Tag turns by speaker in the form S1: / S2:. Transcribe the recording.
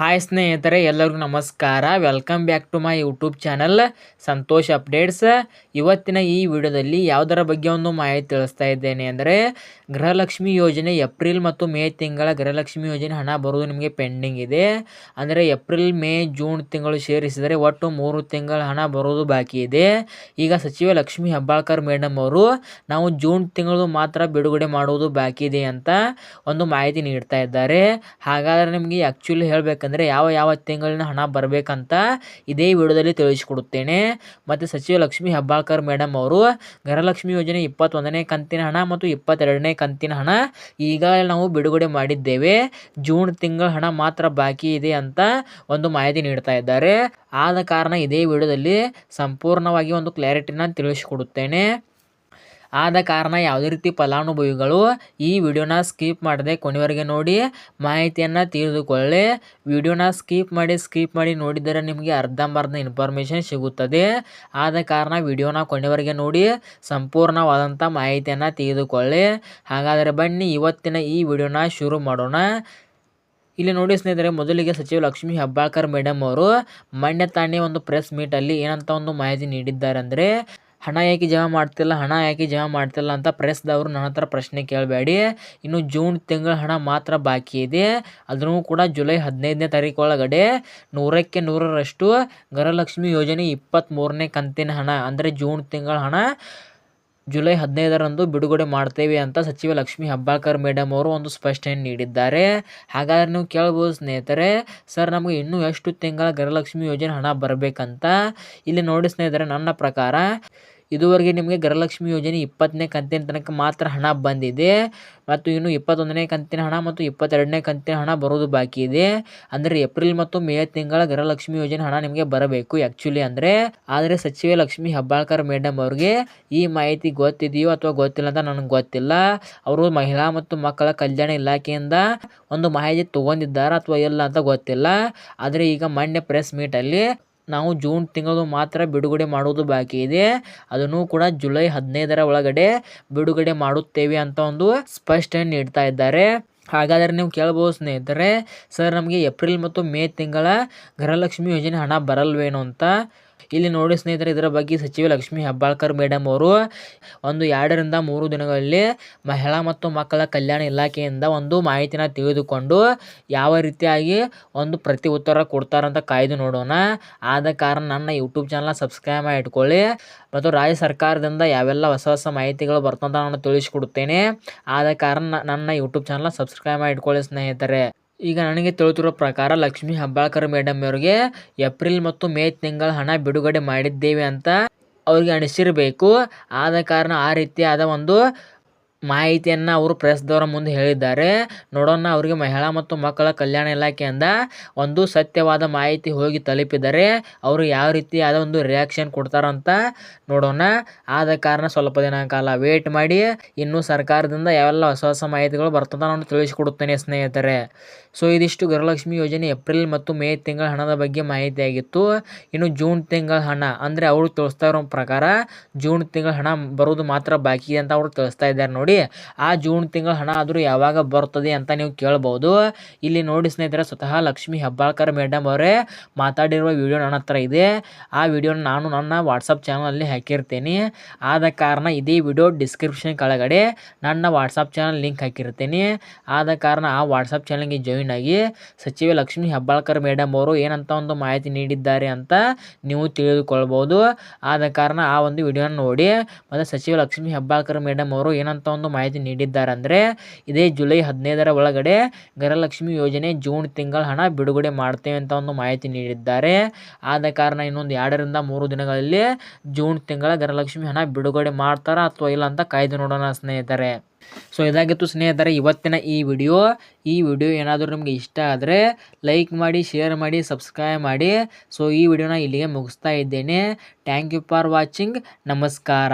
S1: Hi ಸ್ನೇಹಿತರೆ, ಎಲ್ಲರಿಗೂ ನಮಸ್ಕಾರ. Welcome back to my YouTube channel Santosh updates ಇವತ್ತಿನ ಈ ವಿಡಿಯೋದಲ್ಲಿ ಯಾವುದರ ಬಗ್ಗೆ ಒಂದು ಮಾಹಿತಿ ತಿಳಿಸ್ತಾ ಇದ್ದೇನೆ ಅಂದರೆ, ಗೃಹಲಕ್ಷ್ಮಿ ಯೋಜನೆ ಏಪ್ರಿಲ್ ಮತ್ತು ಮೇ ತಿಂಗಳ ಗೃಹಲಕ್ಷ್ಮಿ ಯೋಜನೆ ಹಣ ಬರುವುದು ನಿಮಗೆ ಪೆಂಡಿಂಗ್ ಇದೆ. ಅಂದರೆ, ಏಪ್ರಿಲ್, ಮೇ, ಜೂನ್ ತಿಂಗಳು ಸೇರಿಸಿದರೆ ಒಟ್ಟು ಮೂರು ತಿಂಗಳ ಹಣ ಬರೋದು ಬಾಕಿ ಇದೆ. ಈಗ ಸಚಿವ ಲಕ್ಷ್ಮಿ ಹೆಬ್ಬಾಳ್ಕರ್ ಮೇಡಮ್ ಅವರು, ನಾವು ಜೂನ್ ತಿಂಗಳು ಮಾತ್ರ ಬಿಡುಗಡೆ ಮಾಡುವುದು ಬಾಕಿ ಇದೆ ಅಂತ ಒಂದು ಮಾಹಿತಿ ನೀಡ್ತಾ ಇದ್ದಾರೆ. ಹಾಗಾದರೆ ನಿಮಗೆ ಆ್ಯಕ್ಚುಲಿ ಹೇಳಬೇಕಂದ್ರೆ ಯಾವ ಯಾವ ತಿಂಗಳಿನ ಹಣ ಬರಬೇಕಂತ ಇದೇ ವಿಡಿಯೋದಲ್ಲಿ ತಿಳಿಸಿಕೊಡುತ್ತೇನೆ. ಮತ್ತು ಸಚಿವ ಲಕ್ಷ್ಮಿ ಹೆಬ್ಬಾಳ್ಕರ್ ಮೇಡಮ್ ಅವರು, ಗೃಹಲಕ್ಷ್ಮಿ ಯೋಜನೆ ಇಪ್ಪತ್ತೊಂದನೇ ಕಂತಿನ ಹಣ ಮತ್ತು ಇಪ್ಪತ್ತೆರಡನೇ ಕಂತಿನ ಹಣ ಈಗ ನಾವು ಬಿಡುಗಡೆ ಮಾಡಿದ್ದೇವೆ. ಜೂನ್ ತಿಂಗಳ ಹಣ ಮಾತ್ರ ಬಾಕಿ ಇದೆ ಅಂತ ಒಂದು ಮಾಹಿತಿ ನೀಡ್ತಾ ಇದ್ದಾರೆ. ಆದ ಕಾರಣ ಇದೇ ವಿಡಿಯೋದಲ್ಲಿ ಸಂಪೂರ್ಣವಾಗಿ ಒಂದು ಕ್ಲಾರಿಟಿನ ತಿಳಿಸಿಕೊಡುತ್ತೇನೆ. ಆದ ಕಾರಣ ಯಾವುದೇ ರೀತಿ ಫಲಾನುಭವಿಗಳು ಈ ವಿಡಿಯೋನ ಸ್ಕಿಪ್ ಮಾಡದೆ ಕೊನೆವರೆಗೆ ನೋಡಿ ಮಾಹಿತಿಯನ್ನು ತಿಳಿದುಕೊಳ್ಳಿ. ವಿಡಿಯೋನ ಸ್ಕಿಪ್ ಮಾಡಿ ಸ್ಕಿಪ್ ಮಾಡಿ ನೋಡಿದರೆ ನಿಮಗೆ ಅರ್ಧಂಬರ್ಧ ಇನ್ಫಾರ್ಮೇಷನ್ ಸಿಗುತ್ತದೆ. ಆದ ಕಾರಣ ವಿಡಿಯೋನ ಕೊನೆವರೆಗೆ ನೋಡಿ, ಸಂಪೂರ್ಣವಾದಂಥ ಮಾಹಿತಿಯನ್ನು ತಿಳಿದುಕೊಳ್ಳಿ. ಹಾಗಾದರೆ ಬನ್ನಿ ಇವತ್ತಿನ ಈ ವಿಡಿಯೋನ ಶುರು ಮಾಡೋಣ. ಇಲ್ಲಿ ನೋಡಿ ಸ್ನೇಹಿತರೆ, ಮೊದಲಿಗೆ ಸಚಿವ ಲಕ್ಷ್ಮೀ ಹೆಬ್ಬಾಳ್ಕರ್ ಮೇಡಮ್ ಅವರು ಮೊನ್ನೆ ತಾನೇ ಒಂದು ಪ್ರೆಸ್ ಮೀಟಲ್ಲಿ ಏನಂತ ಒಂದು ಮಾಹಿತಿ ನೀಡಿದ್ದಾರೆ ಅಂದರೆ ಹಣ ಯಾಕೆ ಜಮಾ ಮಾಡ್ತಿಲ್ಲ, ಹಣ ಯಾಕೆ ಜಮಾ ಮಾಡ್ತಿಲ್ಲ ಅಂತ ಪ್ರೆಸ್ದವರು ನನ್ನ ಹತ್ರ ಪ್ರಶ್ನೆ ಕೇಳಬೇಡಿ. ಇನ್ನು ಜೂನ್ ತಿಂಗಳ ಹಣ ಮಾತ್ರ ಬಾಕಿ ಇದೆ. ಅದನ್ನು ಕೂಡ ಜುಲೈ ಹದಿನೈದನೇ ತಾರೀಕು ಒಳಗಡೆ ನೂರಕ್ಕೆ ನೂರರಷ್ಟು ಗೃಹಲಕ್ಷ್ಮಿ ಯೋಜನೆ ಇಪ್ಪತ್ತ್ಮೂರನೇ ಕಂತಿನ ಹಣ, ಅಂದರೆ ಜೂನ್ ತಿಂಗಳ ಹಣ ಜುಲೈ ಹದಿನೈದರಂದು ಬಿಡುಗಡೆ ಮಾಡ್ತೇವೆ ಅಂತ ಸಚಿವ ಲಕ್ಷ್ಮಿ ಹೆಬ್ಬಾಳ್ಕರ್ ಮೇಡಮ್ ಅವರು ಒಂದು ಸ್ಪಷ್ಟನೆ ನೀಡಿದ್ದಾರೆ. ಹಾಗಾದರೆ ನೀವು ಕೇಳ್ಬೋದು ಸ್ನೇಹಿತರೆ, ಸರ್ ನಮಗೆ ಇನ್ನೂ ಎಷ್ಟು ತಿಂಗಳ ಗೃಹಲಕ್ಷ್ಮಿ ಯೋಜನೆ ಹಣ ಬರಬೇಕಂತ? ಇಲ್ಲಿ ನೋಡಿ ಸ್ನೇಹಿತರೆ, ನನ್ನ ಪ್ರಕಾರ ಇದುವರೆಗೆ ನಿಮಗೆ ಗೃಹಲಕ್ಷ್ಮಿ ಯೋಜನೆ ಇಪ್ಪತ್ತನೇ ಕಂತಿನ ತನಕ ಮಾತ್ರ ಹಣ ಬಂದಿದೆ. ಮತ್ತು ಇನ್ನು ಇಪ್ಪತ್ತೊಂದನೇ ಕಂತಿನ ಹಣ ಮತ್ತು ಇಪ್ಪತ್ತೆರಡನೇ ಕಂತಿನ ಹಣ ಬರೋದು ಬಾಕಿ ಇದೆ. ಅಂದರೆ ಏಪ್ರಿಲ್ ಮತ್ತು ಮೇ ತಿಂಗಳ ಗೃಹಲಕ್ಷ್ಮಿ ಯೋಜನೆ ಹಣ ನಿಮಗೆ ಬರಬೇಕು ಆ್ಯಕ್ಚುಲಿ ಅಂದರೆ. ಆದರೆ ಸಚಿವೆ ಲಕ್ಷ್ಮಿ ಹೆಬ್ಬಾಳ್ಕರ್ ಮೇಡಮ್ ಅವ್ರಿಗೆ ಈ ಮಾಹಿತಿ ಗೊತ್ತಿದೆಯೋ ಅಥವಾ ಗೊತ್ತಿಲ್ಲ ಅಂತ ನನಗೆ ಗೊತ್ತಿಲ್ಲ. ಅವರು ಮಹಿಳಾ ಮತ್ತು ಮಕ್ಕಳ ಕಲ್ಯಾಣ ಇಲಾಖೆಯಿಂದ ಒಂದು ಮಾಹಿತಿ ತೊಗೊಂಡಿದ್ದಾರೆ ಅಥವಾ ಇಲ್ಲ ಅಂತ ಗೊತ್ತಿಲ್ಲ. ಆದರೆ ಈಗ ಮೊನ್ನೆ ಪ್ರೆಸ್ ಮೀಟಲ್ಲಿ ನಾವು ಜೂನ್ ತಿಂಗಳು ಮಾತ್ರ ಬಿಡುಗಡೆ ಮಾಡುವುದು ಬಾಕಿ ಇದೆ. ಅದನ್ನು ಕೂಡ ಜುಲೈ ಹದಿನೈದರ ಒಳಗಡೆ ಬಿಡುಗಡೆ ಮಾಡುತ್ತೇವೆ ಅಂತ ಒಂದು ಸ್ಪಷ್ಟನೆ ನೀಡ್ತಾ ಇದ್ದಾರೆ. ಹಾಗಾದರೆ ನೀವು ಕೇಳ್ಬೋದು ಸ್ನೇಹಿತರೆ, ಸರ್, ನಮಗೆ ಏಪ್ರಿಲ್ ಮತ್ತು ಮೇ ತಿಂಗಳ ಗೃಹಲಕ್ಷ್ಮಿ ಯೋಜನೆ ಹಣ ಬರಲ್ವೇನೋ ಅಂತ. ಇಲ್ಲಿ ನೋಡಿ ಸ್ನೇಹಿತರೆ, ಇದರ ಬಗ್ಗೆ ಸಚಿವೆ ಲಕ್ಷ್ಮೀ ಹೆಬ್ಬಾಳ್ಕರ್ ಮೇಡಮ್ ಅವರು ಒಂದು ಎರಡರಿಂದ ಮೂರು ದಿನಗಳಲ್ಲಿ ಮಹಿಳಾ ಮತ್ತು ಮಕ್ಕಳ ಕಲ್ಯಾಣ ಇಲಾಖೆಯಿಂದ ಒಂದು ಮಾಹಿತಿನ ತಿಳಿದುಕೊಂಡು ಯಾವ ರೀತಿಯಾಗಿ ಒಂದು ಪ್ರತಿ ಉತ್ತರ ಕೊಡ್ತಾರಂತ ಕಾಯ್ದು ನೋಡೋಣ. ಆದ ಕಾರಣ ನನ್ನ ಯೂಟ್ಯೂಬ್ ಚಾನಲ್ನ ಸಬ್ಸ್ಕ್ರೈಬ್ ಮಾಡಿ ಇಟ್ಕೊಳ್ಳಿ ಮತ್ತು ರಾಜ್ಯ ಸರ್ಕಾರದಿಂದ ಯಾವೆಲ್ಲ ಹೊಸ ಹೊಸ ಮಾಹಿತಿಗಳು ಬರ್ತಂತ ನಾನು ತಿಳಿಸ್ಕೊಡುತ್ತೇನೆ. ಆದ ಕಾರಣ ನನ್ನ ಯೂಟ್ಯೂಬ್ ಚಾನಲ್ನ ಸಬ್ಸ್ಕ್ರೈಬ್ ಮಾಡಿ ಇಟ್ಕೊಳ್ಳಿ ಸ್ನೇಹಿತರೆ. ಈಗ ನನಗೆ ತಿಳಿದಿರೋ ಪ್ರಕಾರ ಲಕ್ಷ್ಮಿ ಹೆಬ್ಬಾಳ್ಕರ್ ಮೇಡಮ್ ಅವರಿಗೆ ಏಪ್ರಿಲ್ ಮತ್ತು ಮೇ ತಿಂಗಳ ಹಣ ಬಿಡುಗಡೆ ಮಾಡಿದ್ದೇವೆ ಅಂತ ಅವ್ರಿಗೆ ಅನಿಸಿರಬೇಕು. ಆದ ಕಾರಣ ಆ ರೀತಿಯಾದ ಒಂದು ಮಾಹಿತಿಯನ್ನು ಅವರು ಪ್ರೆಸ್ದವರ ಮುಂದೆ ಹೇಳಿದ್ದಾರೆ. ನೋಡೋಣ, ಅವರಿಗೆ ಮಹಿಳಾ ಮತ್ತು ಮಕ್ಕಳ ಕಲ್ಯಾಣ ಇಲಾಖೆಯಿಂದ ಒಂದು ಸತ್ಯವಾದ ಮಾಹಿತಿ ಹೋಗಿ ತಲುಪಿದರೆ ಅವರು ಯಾವ ರೀತಿಯಾದ ಒಂದು ರಿಯಾಕ್ಷನ್ ಕೊಡ್ತಾರಂತ ನೋಡೋಣ. ಆದ ಕಾರಣ ಸ್ವಲ್ಪ ದಿನ ಕಾಲ ವೇಟ್ ಮಾಡಿ, ಇನ್ನು ಸರ್ಕಾರದಿಂದ ಯಾವೆಲ್ಲ ಹೊಸ ಹೊಸ ಮಾಹಿತಿಗಳು ಬರ್ತದೆ ನಾನು ತಿಳಿಸಿಕೊಡುತ್ತೇನೆ ಸ್ನೇಹಿತರೆ. ಸೊ ಇದಿಷ್ಟು ಗೃಹಲಕ್ಷ್ಮಿ ಯೋಜನೆ ಏಪ್ರಿಲ್ ಮತ್ತು ಮೇ ತಿಂಗಳ ಹಣದ ಬಗ್ಗೆ ಮಾಹಿತಿ ಆಗಿತ್ತು ಇನ್ನು ಜೂನ್ ತಿಂಗಳ ಹಣ ಅಂದರೆ ಅವರು ತಿಳಿಸ್ತಾ ಇರೋ ಪ್ರಕಾರ ಜೂನ್ ತಿಂಗಳ ಹಣ ಬರೋದು ಮಾತ್ರ ಬಾಕಿ ಅಂತ ಅವರು ತಿಳಿಸ್ತಾ ಇದ್ದಾರೆ ನೋಡಿ. ಆ ಜೂನ್ ತಿಂಗಳ ಹಣ ಆದರೂ ಯಾವಾಗ ಬರ್ತದೆ ಅಂತ ನೀವು ಕೇಳ್ಬೋದು. ಇಲ್ಲಿ ನೋಡಿ ಸ್ನೇಹಿತರೆ, ಸ್ವತಃ ಲಕ್ಷ್ಮಿ ಹೆಬ್ಬಾಳ್ಕರ್ ಮೇಡಮ್ ಅವರೇ ಮಾತಾಡಿರುವ ವಿಡಿಯೋ ನನ್ನ ಹತ್ರ ಇದೆ. ಆ ವಿಡಿಯೋನ ನಾನು ನನ್ನ ವಾಟ್ಸಪ್ ಚಾನಲಲ್ಲಿ ಹಾಕಿರ್ತೀನಿ. ಆದ ಕಾರಣ ಇದೇ ವಿಡಿಯೋ ಡಿಸ್ಕ್ರಿಪ್ಷನ್ ಕೆಳಗಡೆ ನನ್ನ ವಾಟ್ಸಪ್ ಚಾನಲ್ ಲಿಂಕ್ ಹಾಕಿರ್ತೀನಿ. ಆದ ಕಾರಣ ಆ ವಾಟ್ಸಪ್ ಚಾನಲ್ಗೆ ಜಾಯಿನ್ ಆಗಿ ಸಚಿವೆ ಲಕ್ಷ್ಮಿ ಹೆಬ್ಬಾಳ್ಕರ್ ಮೇಡಮ್ ಅವರು ಏನಂತ ಒಂದು ಮಾಹಿತಿ ನೀಡಿದ್ದಾರೆ ಅಂತ ನೀವು ತಿಳಿದುಕೊಳ್ಬೋದು. ಆದ ಕಾರಣ ಆ ಒಂದು ವಿಡಿಯೋನ ನೋಡಿ. ಮತ್ತು ಸಚಿವ ಲಕ್ಷ್ಮಿ ಹೆಬ್ಬಾಳ್ಕರ್ ಮೇಡಮ್ ಅವರು ಏನಂತ ಒಂದು ಮಾಹಿತಿ ನೀಡಿದ್ದಾರೆ ಅಂದರೆ ಇದೇ ಜುಲೈ ಹದಿನೈದರ ಒಳಗಡೆ ಗೃಹಲಕ್ಷ್ಮಿ ಯೋಜನೆ ಜೂನ್ ತಿಂಗಳ ಹಣ ಬಿಡುಗಡೆ ಮಾಡ್ತೇವೆ ಅಂತ ಒಂದು ಮಾಹಿತಿ ನೀಡಿದ್ದಾರೆ. ಆದ ಕಾರಣ ಇನ್ನೊಂದು ಎರಡರಿಂದ ಮೂರು ದಿನಗಳಲ್ಲಿ ಜೂನ್ ತಿಂಗಳ ಗೃಹಲಕ್ಷ್ಮಿ ಹಣ ಬಿಡುಗಡೆ ಮಾಡ್ತಾರಾ ಅಥವಾ ಇಲ್ಲ ಅಂತ ಕಾಯ್ದು ನೋಡೋಣ ಸ್ನೇಹಿತರೆ. ಸೊ ಇದಾಗಿತ್ತು ಸ್ನೇಹಿತರೆ, ಇವತ್ತಿನ ಈ ವಿಡಿಯೋ ಈ ವಿಡಿಯೋ ಏನಾದರೂ ನಿಮಗೆ ಇಷ್ಟ ಆದರೆ ಲೈಕ್ ಮಾಡಿ ಶೇರ್ ಮಾಡಿ ಸಬ್ಸ್ಕ್ರೈಬ್ ಮಾಡಿ. ಸೊ ಈ ವಿಡಿಯೋನ ಇಲ್ಲಿಗೆ ಮುಗಿಸ್ತಾ ಇದ್ದೇನೆ. ಥ್ಯಾಂಕ್ ಯು ಫಾರ್ ವಾಚಿಂಗ್ ನಮಸ್ಕಾರ.